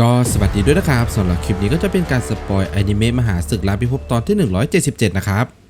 ก็สวัสดีด้วยนะครับสำหรับคลิปนี้ก็จะเป็นการสปอยอนิเมะมหาศึกลาพิภพตอนที่ 177 นะครับ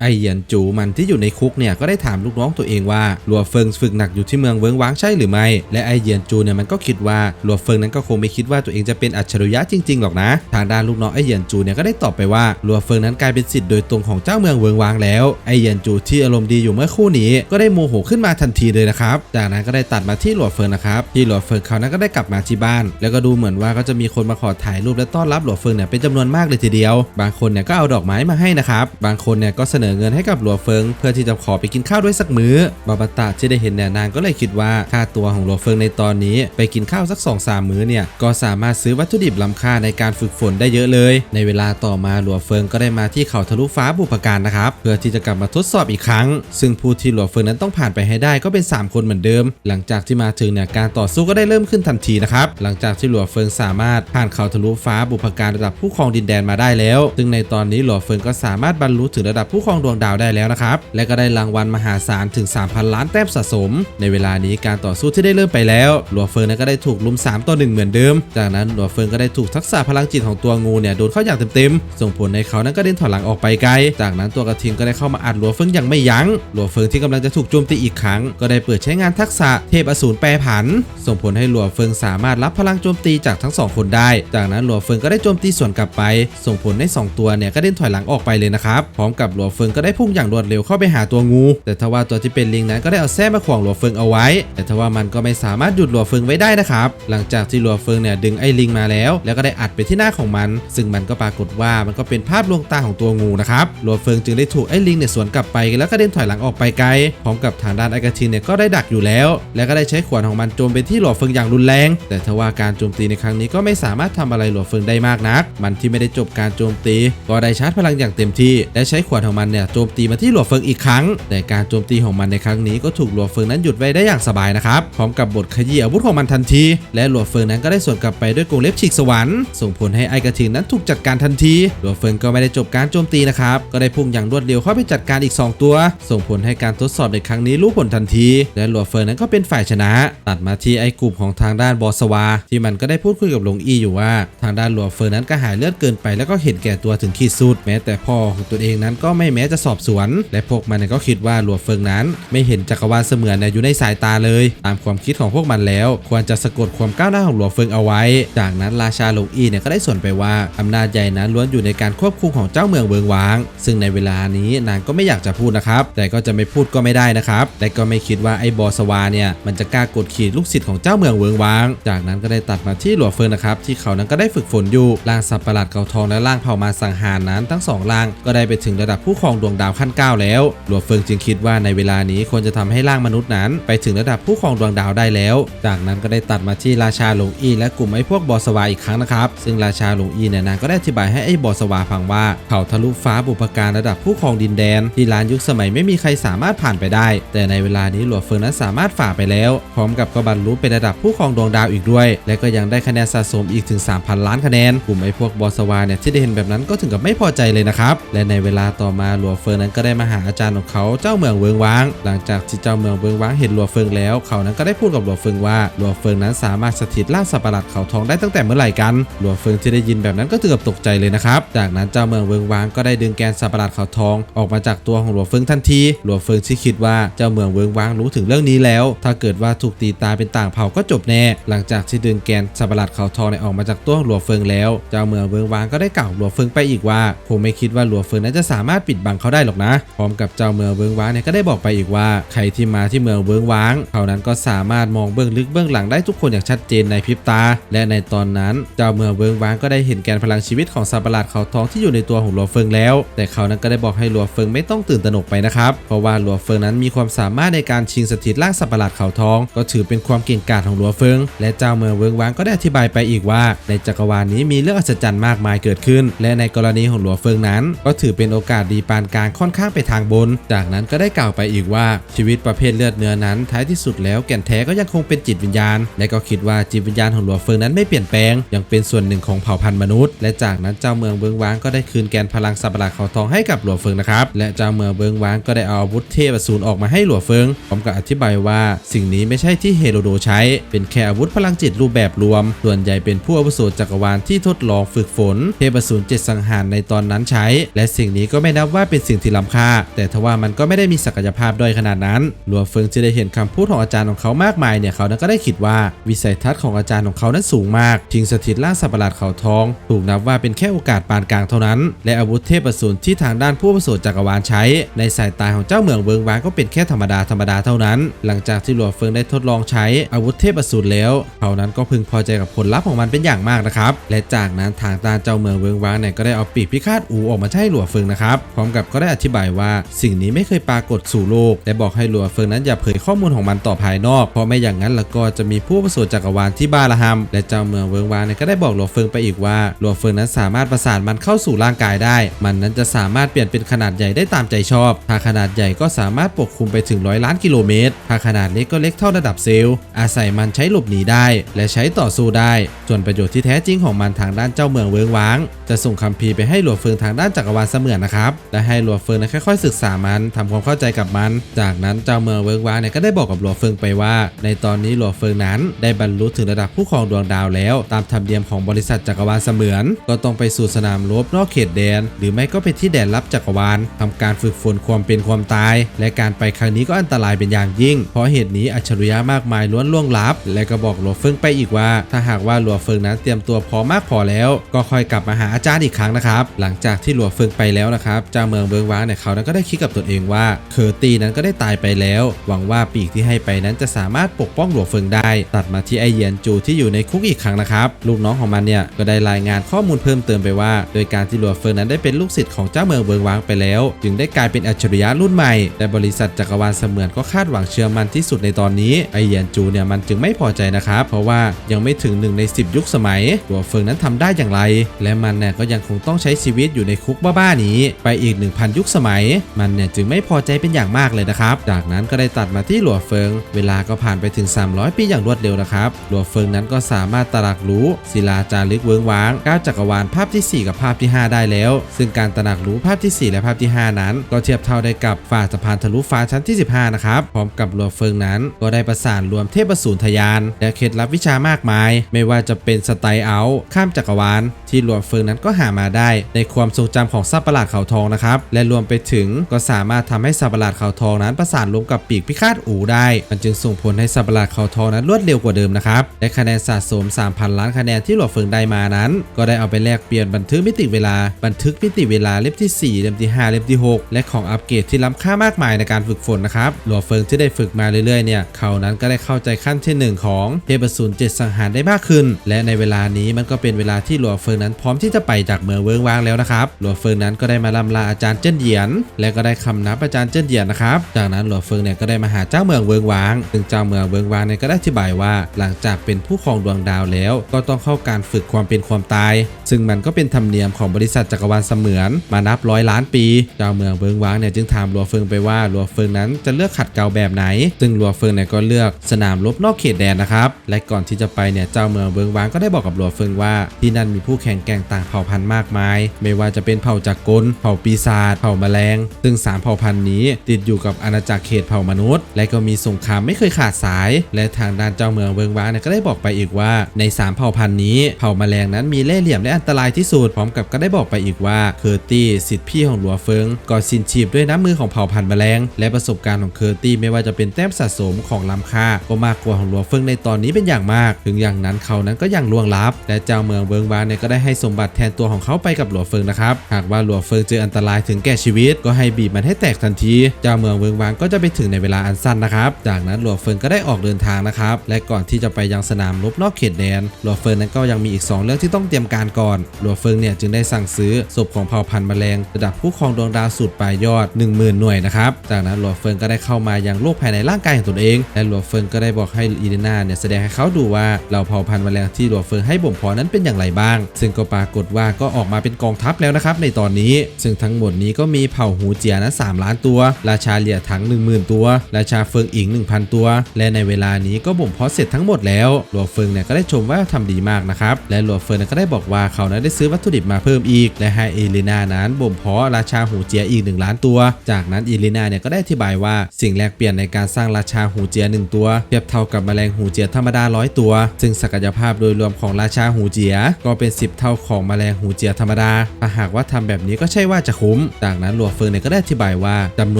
ไอเหยียนจูมันที่อยู่ในคุกเนี่ยก็ได้ถามลูกน้องตัวเองว่าลัวเฟิงฝึกหนักอยู่ที่เมืองเวิงว้างใช่หรือไม่ และไอเหยียนจูเนี่ยมันก็คิดว่าลัวเฟิงนั้นก็คงไม่คิดว่าตัวเองจะเป็นอัจฉริยะจริงๆหรอกนะ ทางด้านลูกน้องไอเหยียนจูเนี่ยก็ได้ตอบไปว่าลัวเฟิงนั้นกลายเป็นสิทธิ์โดยตรงของเจ้าเมืองเวิงว้างแล้วไอเหยียนจูที่อารมณ์ดีอยู่เมื่อคู่นี้ ก็ได้โมโหขึ้นมาทันทีเลยนะครับจากนั้นก็ได้ตัดมาที่หลวเฟิงนะครับที่หลวเฟิงเขานั้นก็ได้กลับมาที่บ้าน แล้วก็ดูเหมือนว่าก็จะมีคนมาขอถ่ายรูปและต้อนรับหลวเฟิงเนี่ยเป็นจำนวนมากเลยทีเดียว บางคนเนี่ยก็เอาดอกไม้มาให้นะครับบางคนเนี่ยก็เสนอเงินให้กับหลวเฟิง เพื่อที่จะขอไปกินข้าวด้วยสักมื้อบาบาตะที่ได้เห็นเนี่ยนางก็เลยคิดว่าค่าตัวของหลวเฟิงในตอนนี้ไปกินข้าวสัก2อสามมื้อเนี่ยก็สามารถซื้อวัตถุดิบล้ำค่าในการฝึกฝนได้เยอะเลย ในเวลาต่อมาหลวเฟิงก็ได้มาที่เขาทะลุฟ้าบุพการนะครับเพื่อที่จะกลับมาทดสอบอีกครั้ง ซึ่งผู้ที่หลวเฟิงนั้นต้องผ่านไปให้ได้ก็เป็น 3 คนเหมือนเดิม หลังจากที่มาถึงเนี่ยการต่อสู้ก็ได้เริ่มขึ้นทันทีนะครับหลังจากที่หลวเฟิงสามารถผ่านเขาทะลุฟ้าบุพการระดับผู้ครองดินแดนมาได้แล้ว ซึ่งในตอนนี้หลวเฟิงก็สามารถบรรลุถึงระดับผู้ครองดวงดาวได้แล้วนะครับ และก็ได้รางวัลมหาศาลถึง 3,000 ล้านแต้มสะสม ในเวลานี้การต่อสู้ที่ได้เริ่มไปแล้วหลวเฟิงนั้นก็ได้ถูกลุม 3 ต่อ 1 เหมือนเดิม จากนั้นหลวเฟิงก็ได้ถูกทักษะพลังจิตของตัวงูเนี่ยโดนเข้าอย่างเต็มๆ ส่งผลในเขานั้นก็เดินถอยหลังออกไปไกล จากนั้นตัวกระทิงก็ได้เข้ามาอัดหลวเฟิงอย่างไม่ยัง้งหลวเฟิงที่กำลังจะถูกโจมตีอีกครั้ง ก็ได้เปิดใช้งานทักษะเทพอสูรแปรผัน ส่งผลให้หลวเฟิงสามารถรับพลังโจมตีจากทั้งสองคนได้ จากนั้นหลวเฟิงก็ได้โจมตีสวนกลับไป ส่งผลให้สองตัวเนี่ยก็เดินถอยหลังออกไปเลยนะครับพร้อมกับหลวเฟิงก็ได้พุ่งอย่างรวดเร็วเข้าไปหาตัวงู แต่ทว่าตัวที่เป็นลิงนั้นก็ได้เอาแส้มาขวางหลัวเฟิงเอาไว้ แต่ทว่ามันก็ไม่สามารถหยุดหลัวเฟิงไว้ได้นะครับ หลังจากที่หลัวเฟิงเนี่ยดึงไอ้ลิงมาแล้ว แล้วก็ได้อัดไปที่หน้าของมัน ซึ่งมันก็ปรากฏว่ามันก็เป็นภาพลวงตาของตัวงูนะครับหลัวเฟิงจึงได้ถูกไอ้ลิงเนี่ยสวนกลับไปแล้วก็เดินถอยหลังออกไปไกลพร้อมกับทางด้านไอกระทิงเนี่ยก็ได้ดักอยู่แล้ว แล้วก็ได้ใช้ขวานของมันโจมไปที่หลัวเฟิงอย่างรุนแรง แต่ทว่าการโจมตีในครั้งนี้ก็ไม่สามารถทำอะไรหลวเฟิงได้มากนัก มันที่ไม่ได้จบการโจมตี ก็ได้ชาร์จพลังอย่างเต็มที่และใช้ขวานของมันเนี่ยโจมตีมาที่หลวเฟิงอีกครั้ง แต่การโจมตีของมันในครั้งนี้ก็ถูกหลวเฟิงนั้นหยุดไว้ได้อย่างสบายนะครับพร้อมกับบทขยี้อาวุธของมันทันที และหลวเฟิงนั้นก็ได้สวนกลับไปด้วยกรงเล็บฉีกสวรรค์ส่งผลให้ไอกระทิงนั้นถูกจัดการทันทีหลวเฟิงก็ไม่ได้จบการโจมตีนะครับก็ได้พุ่งอย่างรวดเร็วเข้าไปจัดการอีก 2 ตัว ส่งผลให้การทดสอบในครั้งนี้รู้ผลทันที และหลวเฟิงนั้นก็เป็นฝ่ายชนะ ตัดมาที่ไอกลุ่มของทางด้านบอสวา ที่มันก็ได้พูดคุยกับหลวงอีอยู่ว่า ทางด้านหลวเฟิงนั้นก็หายเลือดเกินไป แล้วก็เห็นแก่ตัวถึงขีดสุด แม้แต่พ่อของตัวเองนั้นก็ไม่แม้จะสอบสวน และพวกมันก็คิดว่าหลวเฟิงนั้น ไม่เห็นจักรวาลเสมือนอยู่ในสายตาเลย ตามความคิดของพวกมันแล้ว ควรจะสะกดความก้าวหน้าของหลวเฟิงเอาไว้ จากนั้นราชาหลงอีเนี่ยก็ได้ส่วนไปว่าอำนาจใหญ่นั้นล้วนอยู่ในการควบคุมของเจ้าเมืองเวิงหวาง ซึ่งในเวลานี้นางก็ไม่อยากจะพูดนะครับ แต่ก็จะไม่พูดก็ไม่ได้นะครับและก็ไม่คิดว่าไอ้บอสวาเนี่ยมันจะกล้ากดขี่ลูกศิษย์ของเจ้าเมืองเวิงหวาง จากนั้นก็ได้ตัดมาที่หลวเฟิงนะครับที่เขานั้นก็ได้ฝึกฝนอยู่ร่างสัตว์ประหลาดเกาทองและร่างเผ่ามาสังหารนั้นทั้งสองร่างก็ได้ไปถึงระดับผู้ครองดวงดาวขั้นเก้าแล้วหลวงเฟิงจึงคิดว่าในเวลานี้ควรจะทำให้ร่างมนุษย์นั้น ไปถึงระดับผู้ครองดวงดาวได้แล้ว จากนั้นก็ได้ตัดมาที่ราชาหลงอีและกลุ่มไอ้พวกบอสวาอีกครั้งนะครับซึ่งราชาหลงอีเนี่ยนางก็ได้อธิบายให้ไอ้บอสวาฟังว่าเขาทะลุฟ้าบุพการระดับผู้ครองดินแดน ที่ล้านยุคสมัยไม่มีใครสามารถผ่านไปได้ แต่ในเวลานี้หลวงเฟิงนั้นสามารถฝ่าไปแล้ว พร้อมกับก็บรรลุเป็นระดับผู้ครองดวงดาวอีกด้วย และก็ยังได้คะแนนสะสมอีกถึง 3,000 ล้านคะแนนกลุ่มไอ้พวกบอสวาเนี่ยที่ได้เห็นแบบนั้นก็ถึงกับไม่พอใจเลยนะครับและในเวลาต่อมาหลวเฟิงนั้นก็ได้มาหาอาจารย์ของเขาเจ้าเมืองเวิงว้าง หลังจากที่เจ้าเมืองเวิงว้างเห็นหลวเฟิงแล้ว เขานั้นก็ได้พูดกับหลวเฟิงว่าหลวเฟิงนั้นสามารถสถิตร่าสัตว์ประหลาดเขาทองได้ตั้งแต่เมื่อไหร่กันหลวเฟิงที่ได้ยินแบบนั้นก็ถึงกับตกใจเลยนะครับ จากนั้นเจ้าเมืองเวิงว้างก็ได้ดึงแกนสัตว์ประหลาดเขาทอง ออกมาจากตัวของหลวเฟิงทันทีหลวเฟิงที่คิดว่าเจ้าเมืองเวิงว้างรู้ถึงเรื่องนี้แล้ว ถ้าเกิดว่าถูกตีตาเป็นต่างเผ่าก็จบแน่ หลังจากที่ดึงแกนสัตว์ประหลาดเขาทองเนี่ยออกมาจากตัวของหลวเฟิงแล้ว เจ้าเมืองเวิงว้างก็ได้กล่าวหลวเฟิงไปอีกว่าคงไม่คิดว่าหลวเฟิงนั้นจะสามารถปิดบังเขาได้หรอกนะ พร้อมกับเจ้าเมืองเวิงว้างเนี่ยก็ได้บอกไปอีกว่า ใครที่มาที่เมืองเวิงว้างเขานั้นก็สามารถมองเบื้องลึกเบื้องหลังได้ทุกคนอย่างชัดเจนในพริบตา และในตอนนั้น เจ้าเมืองเวิงว้างก็ได้เห็นแกนพลังชีวิตของสัตว์ประหลาดเขาทองที่อยู่ในตัวของหลวเฟิงแล้ว แต่เขานั้นก็ได้บอกให้หลวเฟิงไม่ต้องตื่นตระหนกไปนะครับ เพราะว่าหลวเฟิงนั้นมีความสามารถในการชิงสถิตร่างสัตว์ประหลาดเขาทอง ก็ถือเป็นความเก่งกาจของหลวเฟิง และเจ้าเมืองเวิงว้างก็ได้อธิบายไปอีกว่า ในจักรวาลนี้มีเรื่องอัศจรรย์มากมายเกิดขึ้น และในกรณีของหลวเฟิงนั้น ก็ถือเป็นโอกาสดีปานกลางค่อนข้างไปทางบน จากนั้นก็ได้กล่าวไปอีกว่าชีวิตประเภทเลือดเนื้อนั้นท้ายที่สุดแล้วแก่นแท้ก็ยังคงเป็นจิตวิญญาณ และก็คิดว่าจิตวิญญาณของหลัวเฟิงนั้นไม่เปลี่ยนแปลง ยังเป็นส่วนหนึ่งของเผ่าพันธุ์มนุษย์ และจากนั้นเจ้าเมืองเบิงว้างก็ได้คืนแกนพลังสัประหลาดเขาทองให้กับหลัวเฟิงนะครับและเจ้าเมืองเบิงว้างก็ได้เอาอาวุธเทพอสูรออกมาให้หลัวเฟิงพร้อมกับอธิบายว่า สิ่งนี้ไม่ใช่ที่เฮโรโดใช้ เป็นแค่อาวุธพลังจิตรูปแบบรวม ส่วนใหญ่เป็นผู้อาวุโสจักรวาลที่ทดลองฝึกฝน เทพสูรเจ็ดสังหารในตอนนั้นใช้ และสิ่งนี้ก็ไม่นับว่าเป็นสิ่งที่ล้ำค่า แต่ทว่ามันก็ไม่ได้มีศักยภาพด้อยขนาดนั้นหลัวเฟิงจะได้เห็นคำพูดของอาจารย์ของเขามากมายเนี่ยเขานั้นก็ได้คิดว่าวิสัยทัศน์ของอาจารย์ของเขานั้นสูงมากทิ้งสถิตล่าสัตว์ประหลาดเขาทอง ถูกนับว่าเป็นแค่โอกาสปานกลางเท่านั้น และอาวุธเทพอสูรที่ทางด้านผู้อาวุโสจักรวาลใช้ ในสายตาของเจ้าเมืองเวิงวางก็เป็นแค่ธรรมดาธรรมดาเท่านั้น หลังจากที่หลัวเฟิงได้ทดลองใช้อาวุธเทพอสูรแล้ว เขานั้นก็พึงพอใจกับผลลัพธ์ของมันเป็นอย่างมากนะครับและจากนั้นทางด้านเจ้าเมืองเวิงวางเนี่ยก็ได้เอาปีกพิฆาตอูออกมาให้หลัวเฟิงนะครับพร้อมกับก็ได้อธิบายว่า สิ่งนี้ไม่เคยปรากฏสู่โลกและบอกให้หลัวเฟิงนั้นอย่าเผยข้อมูลของมันต่อภายนอก เพราะไม่อย่างนั้นแล้วก็จะมีผู้ประสบจักรวาลที่บ้าระหำและเจ้าเมืองเวิงวางเนี่ยก็ได้บอกหลัวเฟิงไปอีกว่าหลัวเฟิงนั้นสามารถประสานมันเข้าสู่ร่างกายได้ มันนั้นจะสามารถเปลี่ยนเป็นขนาดใหญ่ได้ตามใจชอบถ้าขนาดใหญ่ก็สามารถปกคลุมไปถึงร้อยล้านกิโลเมตรถ้าขนาดเล็กก็เล็กเท่าระดับเซลล์ อาศัยมันใช้หลบหนีได้ และใช้ต่อสู้ได้ ส่วนประโยชน์ที่แท้จริงของมันทางด้านเจ้าเมืองเวิงวาง จะส่งคัมภีร์ไปให้หลัวเฟิงทางด้านจักรวาลเสมือนนะครับและให้หลัวเฟิงนั้นค่อยๆศึกษามันทำความเข้าใจกับมัน จากนั้นเจ้าเมืองเวิงวาเนี่ยก็ได้บอกกับหลัวเฟิงไปว่า ในตอนนี้หลัวเฟิงนั้นได้บรรลุถึงระดับผู้ครองดวงดาวแล้ว ตามธรรมเนียมของบริษัทจักรวาลเสมือน ก็ต้องไปสู่สนามรบนอกเขตแดน หรือไม่ก็ไปที่แดนลับจักรวาลทำการฝึกฝนความเป็นความตาย และการไปครั้งนี้ก็อันตรายเป็นอย่างยิ่ง เพราะเหตุนี้อัจฉริยะมากมายล้วนล่วงลับ และก็บอกหลัวเฟิงไปอีกว่า ถ้าหากว่าหลัวเฟิงนั้นเตรียมตัวพอมากพอแล้ว ก็ค่อยกลับมาหาอาจารย์อีกครั้งนะครับ หลังจากที่หลัวเฟิงไปแล้วนะครับเจ้าเมืองเบิงว้างเนี่ยเขานั้นก็ได้คิดกับตนเองว่าเคอร์ตีนั้นก็ได้ตายไปแล้ว หวังว่าปีกที่ให้ไปนั้นจะสามารถปกป้องหลัวเฟิงได้ ตัดมาที่ไอเยียนจูที่อยู่ในคุกอีกครั้งนะครับลูกน้องของมันเนี่ยก็ได้รายงานข้อมูลเพิ่มเติมไปว่า โดยการที่หลัวเฟิงนั้นได้เป็นลูกศิษย์ของเจ้าเมืองเบิงว้างไปแล้ว จึงได้กลายเป็นอัจฉริยะรุ่นใหม่แต่บริษัทจักรวาลเสมือนก็คาดหวังเชื่อมันที่สุดในตอนนี้ไอเยียนจูเนี่ยมันจึงไม่พอใจนะครับเพราะว่ายังไม่ถึงหนึ่งใน10 ยุคสมัยหลัวเฟิงนั้นทำได้อย่างไร และมันเนี่ยก็ยังคงต้องใช้ชีวิตอยู่ในคุกบ้าๆนี้ไปอีก1,000 ยุคสมัย มันเนี่ยจึงไม่พอใจเป็นอย่างมากเลยนะครับ จากนั้นก็ได้ตัดมาที่หลัวเฟิง เวลาก็ผ่านไปถึง 300 ปีอย่างรวดเร็วนะครับ หลัวเฟิงนั้นก็สามารถตรักรู้ศิลาจารึกเวิงว้างก้าวจักรวาลภาพที่ 4 กับภาพที่ 5 ได้แล้ว ซึ่งการตรักรู้ภาพที่ 4 และภาพที่ 5 นั้น ก็เทียบเท่าได้กับฝ่าสะพานทะลุฟ้าชั้นที่ 15 นะครับ พร้อมกับหลัวเฟิงนั้น ก็ได้ประสานรวมเทพสูรทยาน และเคล็ดลับวิชามากมาย ไม่ว่าจะเป็นสไตล์เอาข้ามจักรวาล ที่หลวงเฟิงนั้นก็หามาได้ ในความทรงจำของสัตว์ประหลาดเขาทองนะครับและรวมไปถึงก็สามารถทำให้สัตว์ประหลาดเขาทองนั้นประสานรวมกับปีกพิฆาตอูได้ มันจึงส่งผลให้สัตว์ประหลาดเขาทองนั้นรวดเร็วกว่าเดิมนะครับและคะแนนสะสม 3,000 ล้านคะแนนที่หลวงเฟิงได้มานั้น ก็ได้เอาไปแลกเปลี่ยนบันทึกมิติเวลาบันทึกมิติเวลาเล่มที่ 4 เล่มที่ 5 เล่มที่ 6 และของอัปเกรดที่ล้ำค่ามากมายในการฝึกฝนนะครับหลวงเฟิงที่ได้ฝึกมาเรื่อยๆเนี่ยเขานั้นก็ได้เข้าใจขั้นที่หนึ่งของเทพสูรเจ็ดสังหารได้มากขึ้น และในเวลานี้มันก็เป็นเวลาที่หลวงเฟิงนั้นพร้อมที่จะไปจากเมืองเวิงวางแล้วนะครับหลวงเฟิงนั้นก็ได้มาลำลาอาจารย์เจิ้นเหยียน และก็ได้คำนับอาจารย์เจิ้นเหยียนนะครับ จากนั้นหลวงเฟิงเนี่ยก็ได้มาหาเจ้าเมืองเวิงวางซึ่งเจ้าเมืองเวิงวางเนี่ยก็ได้อธิบายว่า หลังจากเป็นผู้ครองดวงดาวแล้ว ก็ต้องเข้าการฝึกความเป็นความตายซึ่งมันก็เป็นธรรมเนียมของบริษัทจักรวาลเสมือนมานับร้อยล้านปีเจ้าเมืองเวิงวางเนี่ยจึงถามหลวเฟิงไปว่าหลวเฟิงนั้นจะเลือกขัดเกลาแบบไหน ซึ่งหลวเฟิงเนี่ยก็เลือกสนามรบนอกเขตแดนนะครับและก่อนที่จะไปเนี่ยเจ้าเมืองเวิงวางก็ได้บอกกับหลวเฟิงว่า ที่นั่นมีผู้แข่งแก่งต่างเผ่าพันธุ์มากมาย ไม่ว่าจะเป็นเผ่าจักรกลเผ่าปีศาจเผ่าแมลง ซึ่งสามเผ่าพันธุ์นี้ ติดอยู่กับอาณาจักรเขตเผ่ามนุษย์ และก็มีสงครามไม่เคยขาดสาย และทางด้านเจ้าเมืองเวิงวางเนี่ยก็ได้บอกไปอีกว่าในสามเผ่าพันธุ์นี้ เผ่าแมลงนั้นมีเล่ห์เหลี่ยมและอันตรายที่สุดพร้อมกับก็ได้บอกไปอีกว่าเคอร์ตี้สิทธิพี่ของหลัวเฟิงก็สิ้นชีพด้วยน้ำมือของเผ่าพันธุ์แมลง และประสบการณ์ของเคอร์ตี้ไม่ว่าจะเป็นแต้มสะสมของล้ำค่าก็มากกว่าของหลัวเฟิงในตอนนี้เป็นอย่างมาก ถึงอย่างนั้นเขานั้นก็ยังล่วงลับ และเจ้าเมืองเวิงวางเนี่ยก็ได้ให้สมบัติแทนตัวของเขาไปกับหลัวเฟิงนะครับหากว่าหลัวเฟิงเจออันตรายถึงแก่ชีวิต ก็ให้บีบมันให้แตกทันที เจ้าเมืองเวิงวางก็จะไปถึงในเวลาอันสั้นนะครับ จากนั้นหลัวเฟิงก็ได้ออกเดินทางนะครับ และก่อนที่จะไปยังสนามรบนอกเขตแดนหลัวเฟิงนั้นก็ยังมีอีก 2 เรื่องที่ต้องเตรียมการก่อนก่อนหลัวเฟิงเนี่ยจึงได้สั่งซื้อศพของเผ่าพันธุ์แมลงระดับผู้ครองดวงดาวสุดปลายยอด 10,000 หน่วยนะครับ จากนั้นหลัวเฟิงก็ได้เข้ามายังโลกภายในร่างกายของตนเอง และหลัวเฟิงก็ได้บอกให้อีเลนาเนี่ยแสดงให้เขาดูว่าเหล่าเผ่าพันธุ์แมลงที่หลัวเฟิงให้บ่มเพาะนั้นเป็นอย่างไรบ้าง ซึ่งก็ปรากฏว่าก็ออกมาเป็นกองทัพแล้วนะครับในตอนนี้ ซึ่งทั้งหมดนี้ก็มีเผ่าหูเจียนั้น3ล้านตัว ราชาเหลี่ยถัง 10,000 ตัว ราชาเฟิงอิง 1,000 ตัว และในเวลานี้ก็บ่มเพาะเสร็จทั้งหมดแล้วหลัวเฟิงเนี่ยก็ได้ชมว่าทำดีมากนะครับและหลัวเฟิงก็ได้บอกว่าเขานั้นได้ซื้อวัตถุดิบมาเพิ่มอีก และให้เอลินานั้นบ่มเพาะราชาหูเจียอีก 1 ล้านตัว จากนั้นเอลินาเนี่ยก็ได้อธิบายว่าสิ่งแลกเปลี่ยนในการสร้างราชาหูเจีย 1 ตัว เทียบเท่ากับแมลงหูเจียธรรมดา100ตัว ซึ่งศักยภาพโดยรวมของราชาหูเจีย ก็เป็น 10 เท่าของแมลงหูเจียธรรมดาถ้าหากว่าทำแบบนี้ก็ใช่ว่าจะคุ้ม จากนั้นหลัวเฟิงเนี่ยก็ได้อธิบายว่าจำน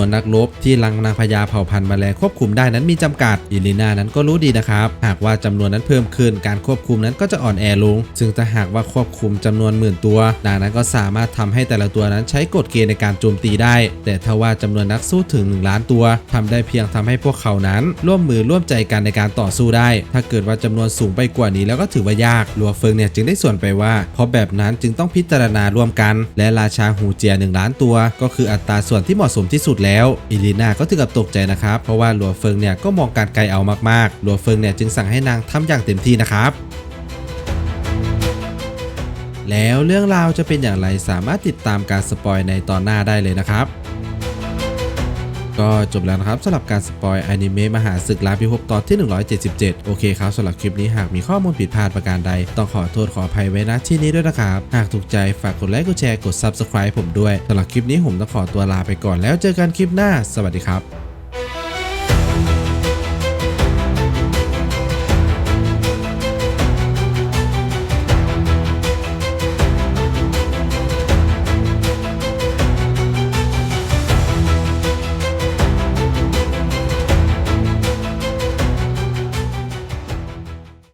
วนนักรบที่ลังนางพญาเผ่าพันธุ์แมลงควบคุมได้นั้นมีจำกัดอิลินานั้นก็รู้ดีนะครับ หากว่าจำนวนนั้นเพิ่มขึ้นการควบคุมนั้นก็จะอ่อนแอลง ซึ่งถ้าหากว่าควบคุมจำนวนหมื่นตัวนางนั้นก็สามารถทำให้แต่ละตัวนั้นใช้กฎเกณฑ์ในการโจมตีได้ แต่ถ้าว่าจำนวนนักสู้ถึง 1 ล้านตัวทำได้เพียงทำให้พวกเขานั้น ร่วมมือร่วมใจกันในการต่อสู้ได้ ถ้าเกิดว่าจำนวนสูงไปกว่านี้แล้วก็ถือว่ายากหลัวเฟิงเนี่ยจึงได้ส่วนไปว่า เพราะแบบนั้นจึงต้องพิจารณาร่วมกัน และราชาหูเจียหนึ่งล้านตัว ก็คืออัตราส่วนที่เหมาะสมที่สุดแล้วอิลีนาก็ถึงกับตกใจนะครับเพราะว่าหลัวเฟิงเนี่ยก็มองการไกลเอามากๆหลัวเฟิงเนี่ยจึงสั่งให้นางทำอย่างเต็มที่นะครับ แล้วเรื่องราวจะเป็นอย่างไรสามารถติดตามการสปอยในตอนหน้าได้เลยนะครับ ก็จบแล้วนะครับสำหรับการสปอยอนิเมะมหาศึกลาพิภพตอนที่ 177 โอเคครับสำหรับคลิปนี้หากมีข้อมูลผิดพลาดประการใด ต้องขอโทษขออภัยไว้ณที่นี้ด้วยนะครับ หากถูกใจฝากกดไลค์กดแชร์กด Subscribe ผมด้วยสำหรับคลิปนี้ผมต้องขอตัวลาไปก่อนแล้วเจอกันคลิปหน้า สวัสดีครับ